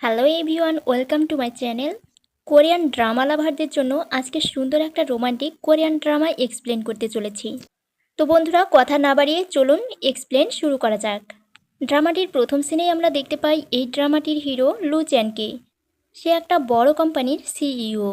Hello everyone welcome to my channel Korean drama লাভারদের জন্য আজকে সুন্দর একটা রোমান্টিক কোরিয়ান ড্রামা এক্সপ্লেন করতে চলেছি। তো বন্ধুরা, কথা না বাড়িয়ে চলুন এক্সপ্লেন শুরু করা যাক। ড্রামাটির প্রথম সিনেই আমরা দেখতে পাই এই ড্রামাটির হিরো লু চ্যানকে সে একটা বড় কোম্পানির সিইও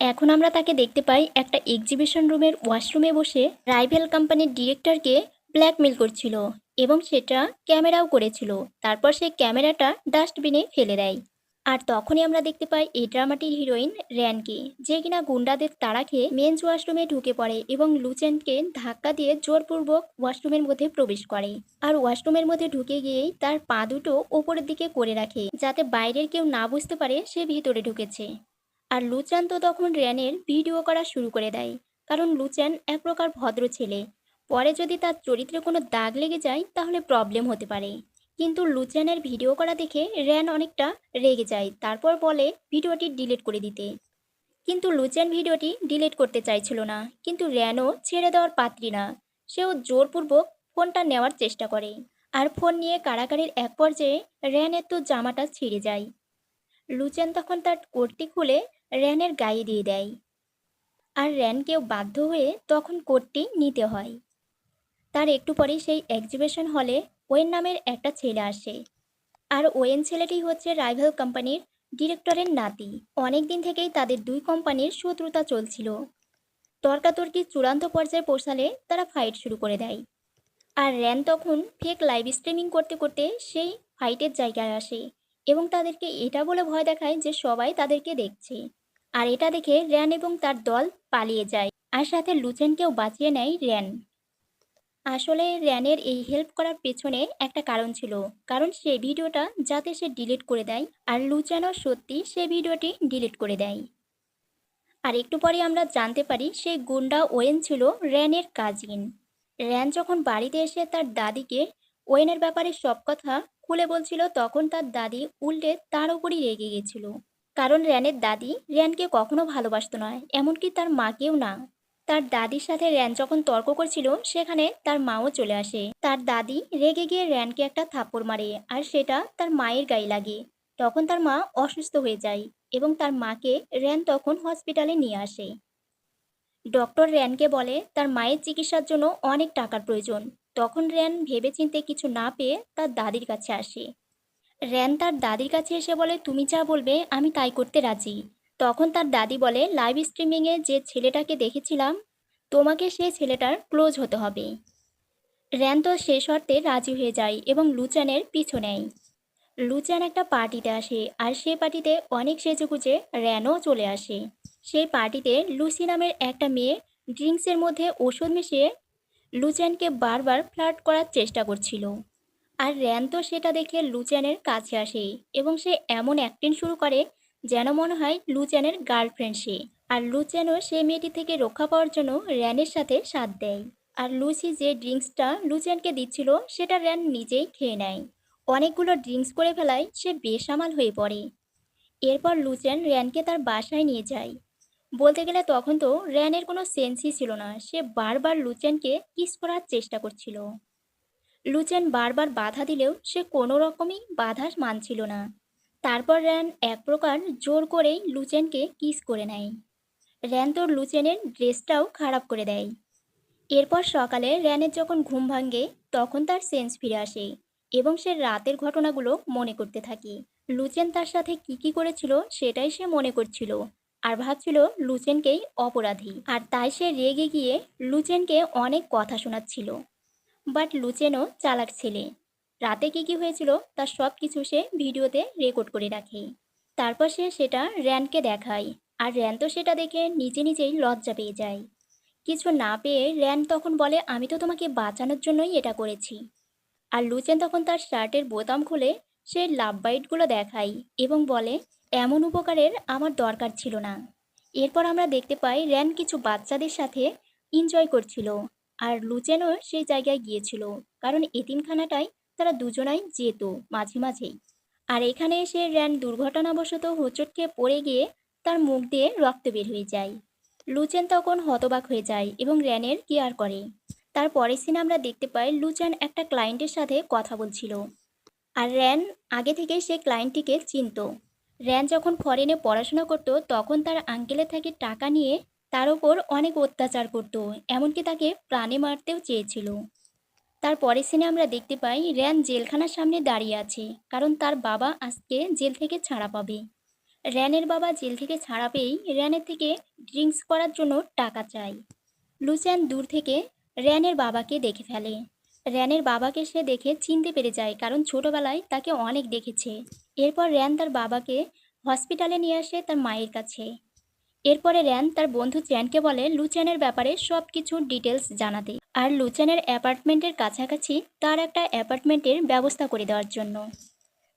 এখন আমরা তাকে দেখতে পাই একটা এক্সিবিশন রুমের ওয়াশরুমে বসে রাইভেল কোম্পানির ডিরেক্টরকে ব্ল্যাকমেল করছিল। এবং সেটা ক্যামেরাও করেছিল। তারপর সে ক্যামেরাটা ডাস্টবিনে ফেলে দেয়। আর তখনই আমরা দেখতে পাই, এই ড্রামাটির হিরোইন র্যানকে, যে কিনা গুন্ডাদের তাড়া খেয়ে মেন্স ওয়াশরুমে ঢুকে পড়ে এবং লুচেনকে ধাক্কা দিয়ে জোরপূর্বক ওয়াশরুমের মধ্যে প্রবেশ করে। আর ওয়াশরুমের মধ্যে ঢুকে গিয়েই তার পা দুটো ওপরের দিকে করে রাখে, যাতে বাইরের কেউ না বুঝতে পারে সে ভিতরে ঢুকেছে। আর লুচান তো তখন র্যানের ভিডিও করা শুরু করে দেয়, কারণ লুচান এক প্রকার ভদ্র ছেলে। পরে যদি তার চরিত্রে কোনো দাগ লেগে যায়, তাহলে প্রবলেম হতে পারে। কিন্তু লুচানের ভিডিও করা দেখে র্যান অনেকটা রেগে যায়। তারপর বলে, ভিডিওটি ডিলিট করে দিতে। কিন্তু লুচান ভিডিওটি ডিলিট করতে চাইছিল না। কিন্তু র্যানও ছেড়ে দেওয়ার পাত্রী না। সেও জোরপূর্বক ফোনটা নেওয়ার চেষ্টা করে। আর ফোন নিয়ে কারাকারির এক পর্যায়ে র্যানের তো জামাটা ছিঁড়ে যায়। লুচেন তখন তার কোটটি খুলে র্যানের গায়ে দিয়ে দেয়। আর র্যানকেও বাধ্য হয়ে তখন কোটটি নিতে হয়। তার একটু পরেই সেই এক্সিবিশন হলে ওয়েন নামের একটা ছেলে আসে। আর ওয়েন ছেলেটি হচ্ছে রাইভাল কোম্পানির ডিরেক্টরের নাতি। অনেক দিন থেকেই তাদের দুই কোম্পানির শত্রুতা চলছিল। তর্কাতর্কি চূড়ান্ত পর্যায়ে পৌঁছালে তারা ফাইট শুরু করে দেয়। আর র্যান তখন ফেক লাইভ স্ট্রিমিং করতে করতে সেই ফাইটের জায়গায় আসে এবং তাদেরকে এটা বলে ভয় দেখায় যে সবাই তাদেরকে দেখছে। আর এটা দেখে র্যান এবং তার দল পালিয়ে যায়। আর সাথে লুচেনকেও বাঁচিয়ে নেয় র্যান। আসলে র্যানের এই হেল্প করার পেছনে একটা কারণ ছিল। কারণ সে ভিডিওটা যাতে সে ডিলিট করে দেয় আর লুচানো সত্যি সে ভিডিওটি ডিলিট করে দেয়। আর একটু পরে আমরা জানতে পারি সেই গুন্ডা ওয়েন ছিল র্যানের কাজিন র্যান যখন বাড়িতে এসে তার দাদিকে ওয়েনের ব্যাপারে সব কথা খুলে বলছিল, তখন তার দাদি উল্টে তার উপরই রেগে গেছিল। কারণ র্যানের দাদি র্যানকে কখনো ভালোবাসতো নয় এমনকি তার মাকেও না। তার দাদির সাথে র্যান যখন তর্ক করছিল, সেখানে তার মাও চলে আসে। তার দাদি রেগে গিয়ে র্যানকে একটা থাপ্পড় মারে আর সেটা তার মায়ের গায়ে লাগে। তখন তার মা অসুস্থ হয়ে যায় এবং তার মাকে র্যান তখন হসপিটালে নিয়ে আসে। ডক্টর র্যানকে বলে, তার মায়ের চিকিৎসার জন্য অনেক টাকার প্রয়োজন। তখন র্যান ভেবেচিন্তে কিছু না পেয়ে তার দাদির কাছে আসে। র্যান তার দাদির কাছে এসে বলে, তুমি যা বলবে, আমি তাই করতে রাজি। তখন তার দাদি বলে লাইভ স্ট্রিমিংয়ে যে ছেলেটাকে দেখেছিলাম, তোমাকে সেই ছেলেটার ক্লোজ হতে হবে র্যান তো সে শর্তে রাজি হয়ে যায় এবং লুচানের পিছু নেয়। লুচান একটা পার্টিতে আসে আর সেই পার্টিতে অনেক সেজেগুজে র্যানও চলে আসে। সেই পার্টিতে লুসি নামের একটা মেয়ে ড্রিঙ্কসের মধ্যে ওষুধ মিশিয়ে লুচানকে বারবার ফ্লার্ট করার চেষ্টা করছিল। আর র্যান তো সেটা দেখে লুচানের কাছে আসে এবং সে এমন অ্যাক্টিং শুরু করে যেন মনে হয় লুচ্যানের গার্লফ্রেন্ড সে। আর লুচ্যানও সে মেয়েটি থেকে রক্ষা পাওয়ার জন্য র্যানের সাথে সাথ দেয়। আর লুসি যে ড্রিঙ্কসটা লুচ্যানকে দিচ্ছিল, সেটা র্যান নিজেই খেয়ে নেয়। অনেকগুলো ড্রিঙ্কস করে ফেলায় সে বেসামাল হয়ে পড়ে। এরপর লুচ্যান র্যানকে তার বাসায় নিয়ে যায়। বলতে গেলে তখন তো র্যানের কোনো সেন্সই ছিল না, সে বারবার লুচ্যানকে কিস করার চেষ্টা করছিল। লুচ্যান বারবার বাধা দিলেও সে কোনো রকমই বাধা মানছিল না। তারপর র্যান এক প্রকার জোর করেই লুচেনকে কিস করে নেয়। র্যান তোর লুচেনের ড্রেসটাও খারাপ করে দেয়। এরপর সকালে র্যানের যখন ঘুম ভাঙে, তখন তার সেন্স ফিরে আসে এবং সে রাতের ঘটনাগুলো মনে করতে থাকে। লুচেন তার সাথে কি কি করেছিল সেটাই সে মনে করছিল আর ভাবছিল লুচেনকেই অপরাধী। আর তাই সে রেগে গিয়ে লুচেনকে অনেক কথা শোনাচ্ছিল। বাট লুচেনও চালাক ছেলে। রাতে কি কি হয়েছিল তার সব কিছু সে ভিডিওতে রেকর্ড করে রাখে। তারপর সে সেটা র্যানকে দেখায়, আর র্যান তো সেটা দেখে নিজে নিজেই লজ্জা পেয়ে যায়। কিছু না পেয়ে র্যান তখন বলে, আমি তো তোমাকে বাঁচানোর জন্যই এটা করেছি। আর লুচেন তখন তার শার্টের বোতাম খুলে সে লাভ বাইটগুলো দেখায় এবং বলে, এমন উপকারের আমার দরকার ছিল না। এরপর আমরা দেখতে পাই র্যান কিছু বাচ্চাদের সাথে এনজয় করছিল, আর লুচেনও সেই জায়গায় গিয়েছিল, কারণ এতিমখানাটাই তারা দুজনাই যেত মাঝে মাঝেই। আর এখানে এসে র্যান দুর্ঘটনাবশত হোঁচট খেয়ে পড়ে গিয়ে তার মুখ দিয়ে রক্ত বের হয়ে যায়। লুচেন তখন হতবাক হয়ে যায় এবং র্যানের কেয়ার করে। তার পরের সিনে আমরা দেখতে পাই লুচেন একটা ক্লায়েন্টের সাথে কথা বলছিল। আর র্যান আগে থেকে সে ক্লায়েন্টটিকে চিনত। র্যান যখন ফরেনে পড়াশোনা করত, তখন তার আঙ্কেলের থেকে টাকা নিয়ে তার ওপর অনেক অত্যাচার করত, এমনকি তাকে প্রাণে মারতেও চেয়েছিল। তার পরের সিনে আমরা দেখতে পাই র্যান জেলখানার সামনে দাঁড়িয়ে আছে, কারণ তার বাবা আজকে জেল থেকে ছাড়া পাবে। র্যানের বাবা জেল থেকে ছাড়া পেয়েই র্যানের থেকে ড্রিঙ্কস করার জন্য টাকা চায়। লুচিয়ান দূর থেকে র্যানের বাবাকে দেখে ফেলে। র্যানের বাবাকে সে দেখে চিনতে পেরে যায়, কারণ ছোটবেলায় তাকে অনেক দেখেছে। এরপর র্যান তার বাবাকে হসপিটালে নিয়ে আসে তার মায়ের কাছে। এরপরে র্যান তার বন্ধু চ্যানকে বলে লুচ্যানের ব্যাপারে সব কিছু ডিটেলস জানাতে। আর লুচানের অ্যাপার্টমেন্টের কাছাকাছি তার একটা অ্যাপার্টমেন্টের ব্যবস্থা করে দেওয়ার জন্য,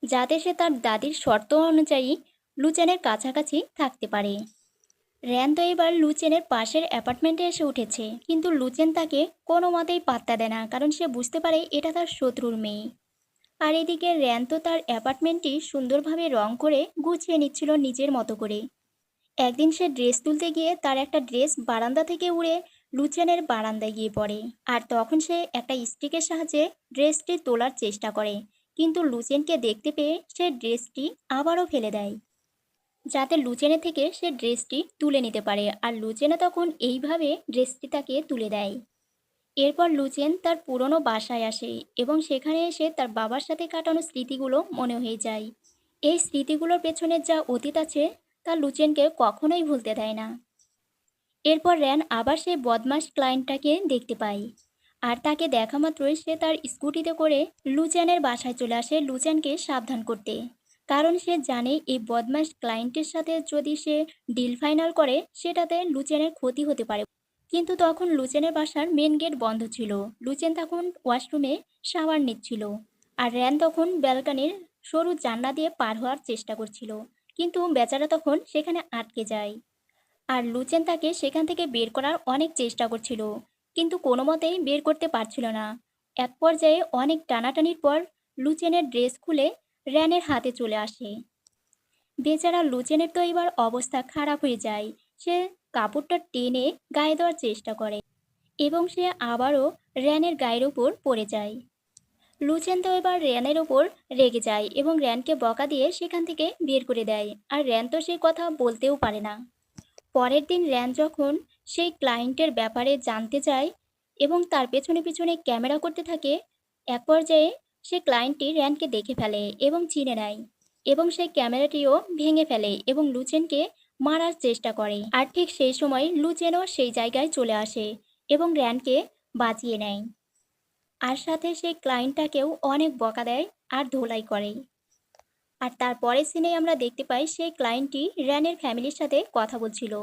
যাতে সে তার দাদির শর্ত অনুযায়ী লুচেনের কাছাকাছি থাকতে পারে। র্যান তো এবার লুচেনের পাশের অ্যাপার্টমেন্টে এসে উঠেছে, কিন্তু লুচেন তাকে কোনো মতেই পাত্তা দেয় না, কারণ সে বুঝতে পারে এটা তার শত্রুর মেয়ে। আর এদিকে র্যান তো তার অ্যাপার্টমেন্টটি সুন্দরভাবে রং করে গুছিয়ে নিচ্ছিল নিজের মতো করে। একদিন সে ড্রেস তুলতে গিয়ে তার একটা ড্রেস বারান্দা থেকে উড়ে লুচেনের বারান্দায় গিয়ে পড়ে আর তখন সে একটা স্টিকের সাহায্যে ড্রেসটি তোলার চেষ্টা করে। কিন্তু লুচেনকে দেখতে পেয়ে সে ড্রেসটি আবারও ফেলে দেয়। যাতে লুচেনে থেকে সে ড্রেসটি তুলে নিতে পারে আর লুচেনে তখন এইভাবে ড্রেসটি তাকে তুলে দেয়। এরপর লুচেন তার পুরনো বাসায় আসে এবং সেখানে এসে তার বাবার সাথে কাটানো স্মৃতিগুলো মনে হয়ে যায়। এই স্মৃতিগুলোর পেছনে যা অতীত আছে তা লুচেনকে কখনোই ভুলতে দেয় না। এরপর র্যান আবার সেই বদমাস ক্লায়েন্টটাকে দেখতে পায়। আর তাকে দেখা মাত্রই সে তার স্কুটিতে করে লুচেনের বাসায় চলে আসে লুচেনকে সাবধান করতে। কারণ সে জানে এই বদমাস ক্লায়েন্টের সাথে যদি সে ডিল ফাইনাল করে, সেটাতে লুচেনের ক্ষতি হতে পারে। কিন্তু তখন লুচেনের বাসার মেন গেট বন্ধ ছিল। লুচেন তখন ওয়াশরুমে শাওয়ার নিচ্ছিল। আর র্যান তখন ব্যালকানির সরু জান্না দিয়ে পার হওয়ার চেষ্টা করছিল। কিন্তু বেচারা তখন সেখানে আটকে যায়। আর লুচেন তাকে সেখান থেকে বের করার অনেক চেষ্টা করছিল, কিন্তু কোনো মতেই বের করতে পারছিল না। এক পর্যায়ে অনেক টানাটানির পর লুচেনের ড্রেস খুলে র্যানের হাতে চলে আসে। বেচারা লুচেনের তো এবার অবস্থা খারাপ হয়ে যায়, সে কাপড়টা টেনে গায়ে দেওয়ার চেষ্টা করে এবং সে আবারও র্যানের গায়ের ওপর পড়ে যায়। লুচেন তো এবার র্যানের ওপর রেগে যায় এবং র্যানকে বকা দিয়ে সেখান থেকে বের করে দেয়, আর র্যান তো সেই কথা বলতেও পারে না। পরের দিন র্যান যখন সেই ক্লায়েন্টের ব্যাপারে জানতে চায় এবং তার পেছনে পেছনে ক্যামেরা করতে থাকে, এক পর্যায়ে সে ক্লায়েন্টটি র্যানকে দেখে ফেলে এবং চিনে নেয় এবং সেই ক্যামেরাটিও ভেঙে ফেলে এবং লুচেনকে মারার চেষ্টা করে। আর ঠিক সেই সময় লুচেনও সেই জায়গায় চলে আসে এবং র্যানকে বাঁচিয়ে নেয়। আর সাথে সেই ক্লায়েন্টটাকেও অনেক বকা দেয় আর ধোলাই করে। আর তারপরের সিনে আমরা দেখতে পাই সেই ক্লায়েন্টটি র্যানের ফ্যামিলির সাথে কথা বলছিল।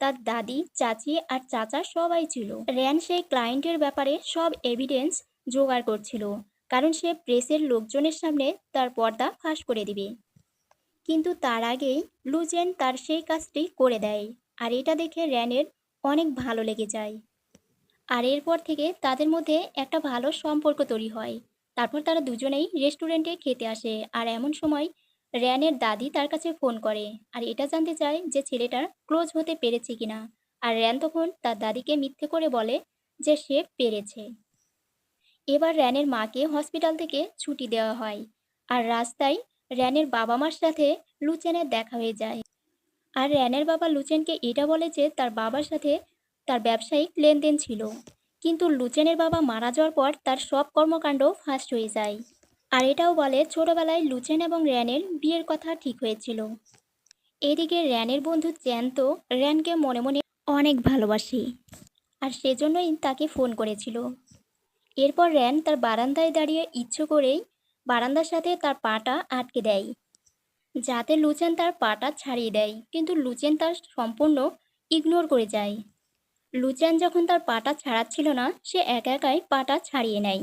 তার দাদি, চাচি আর চাচা সবাই ছিল। র্যান সেই ক্লায়েন্টের ব্যাপারে সব এভিডেন্স জোগাড় করছিল, কারণ সে প্রেসের লোকজনের সামনে তার পর্দা ফাঁস করে দিবে। কিন্তু তার আগেই লুজেন তার সেই কাজটি করে দেয়, আর এটা দেখে র্যানের অনেক ভালো লেগে যায়। আর এরপর থেকে তাদের মধ্যে একটা ভালো সম্পর্ক তৈরি হয়। তারপর তারা দুজনেই রেস্টুরেন্টে খেতে আসে, আর এমন সময় র্যানের দাদি তার কাছে ফোন করে, আর এটা জানতে চায় যে ছেলেটার ক্লোজ হতে পেরেছে কিনা। আর র্যান তখন তার দাদিকে মিথ্যে করে বলে যে সে পেরেছে। এবার র্যানের মাকে হসপিটাল থেকে ছুটি দেওয়া হয়, আর রাস্তায় র্যানের বাবা মার সাথে লুচেনের দেখা হয়ে যায়। আর র্যানের বাবা লুচেনকে এটা বলে যে তার বাবার সাথে তার ব্যবসায়িক লেনদেন ছিল। কিন্তু লুচেনের বাবা মারা যাওয়ার পর তার সব কর্মকাণ্ড ফাঁস হয়ে যায়। আর এটাও বলে, ছোটবেলায় লুচেন এবং র্যানের বিয়ের কথা ঠিক হয়েছিল। এদিকে র্যানের বন্ধু চ্যান তো র্যানকে মনে মনে অনেক ভালোবাসে আর সেজন্যই তাকে ফোন করেছিল। এরপর র্যান তার বারান্দায় দাঁড়িয়ে ইচ্ছে করেই বারান্দার সাথে তার পাটা আটকে দেয়, যাতে লুচেন তার পাটা ছাড়িয়ে দেয়। কিন্তু লুচেন তার সম্পূর্ণ ইগনোর করে যায়। লুচেন যখন তার পাটা ছাড়াচ্ছিল না, সে একা একাই পাটা ছাড়িয়ে নেয়।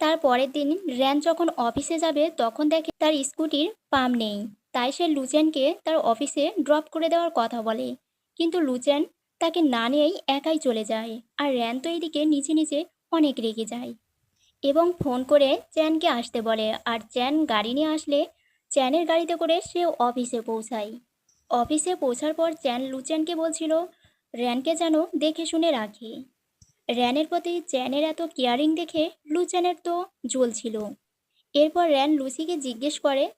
তার পরের দিন র্যান যখন অফিসে যাবে, তখন দেখে তার স্কুটির পাম্প নেই। তাই সে লুচেনকে তার অফিসে ড্রপ করে দেওয়ার কথা বলে। কিন্তু লুচেন তাকে না নিয়েই একাই চলে যায় আর র্যান তো এইদিকে নিচে নিচে অনেক রেগে যায়। এবং ফোন করে চ্যানকে আসতে বলে আর চ্যান গাড়ি নিয়ে আসলে চ্যানের গাড়িতে করে সে অফিসে পৌঁছায়। অফিসে পৌঁছার পর চ্যান লুচেনকে বলছিল, র্যানকে যেন দেখে শুনে রাখে। র্যানের প্রতি চ্যানের এত কেয়ারিং দেখে লুচেনের তো জ্বলছিল। এরপর র্যান লুসিকে জিজ্ঞেস করে,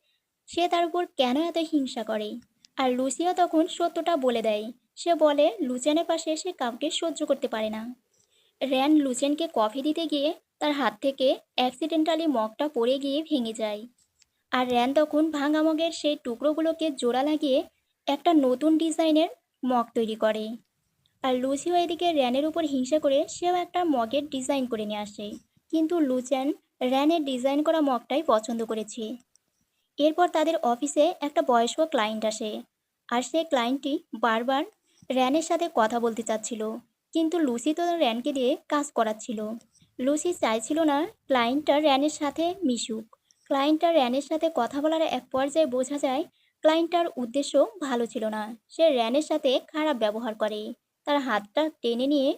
সে তার উপর কেন এত হিংসা করে? আর লুসিও তখন সত্যটা বলে দেয়। সে বলে লুচেনের পাশে সে কাউকে সহ্য করতে পারে না। র্যান লুচেনকে কফি দিতে গিয়ে তার হাত থেকে অ্যাক্সিডেন্টালি মগটা পড়ে গিয়ে ভেঙে যায়। আর র্যান তখন ভাঙা মগের সেই টুকরোগুলোকে জোড়া লাগিয়ে একটা নতুন ডিজাইনের মগ তৈরি করে। আর লুসিও এদিকে র্যানের উপর হিংসা করে সেও একটা মগের ডিজাইন করে নিয়ে আসে। কিন্তু লুচেন র্যানের ডিজাইন করা মগটাই পছন্দ করেছে। এরপর তাদের অফিসে একটা বয়স্ক ক্লায়েন্ট আসে আর সেই ক্লায়েন্টটি বারবার র্যানের সাথে কথা বলতে চাচ্ছিল। কিন্তু লুসি তো র্যানকে দিয়ে কাজ করাচ্ছিল। লুসি চাইছিল না ক্লায়েন্টটা র্যানের সাথে মিশুক। ক্লায়েন্টটা র্যানের সাথে কথা বলার এক পর্যায়ে বোঝা যায় ক্লায়েন্টটার উদ্দেশ্য ভালো ছিল না। সে র্যানের সাথে খারাপ ব্যবহার করে। তার হাতটা টেনে নিয়ে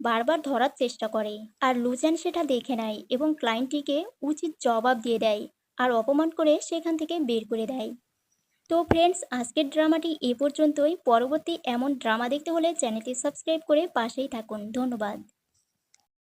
বারবার ধরার চেষ্টা করে। আর লুচেন সেটা দেখে নেয় এবং ক্লায়েন্টটিকে উচিত জবাব দিয়ে দেয় আর অপমান করে সেখান থেকে বের করে দেয়। তো ফ্রেন্ডস, আজকের ড্রামাটি এ পর্যন্তই। পরবর্তী এমন ড্রামা দেখতে হলে চ্যানেলটি সাবস্ক্রাইব করে পাশেই থাকুন। ধন্যবাদ।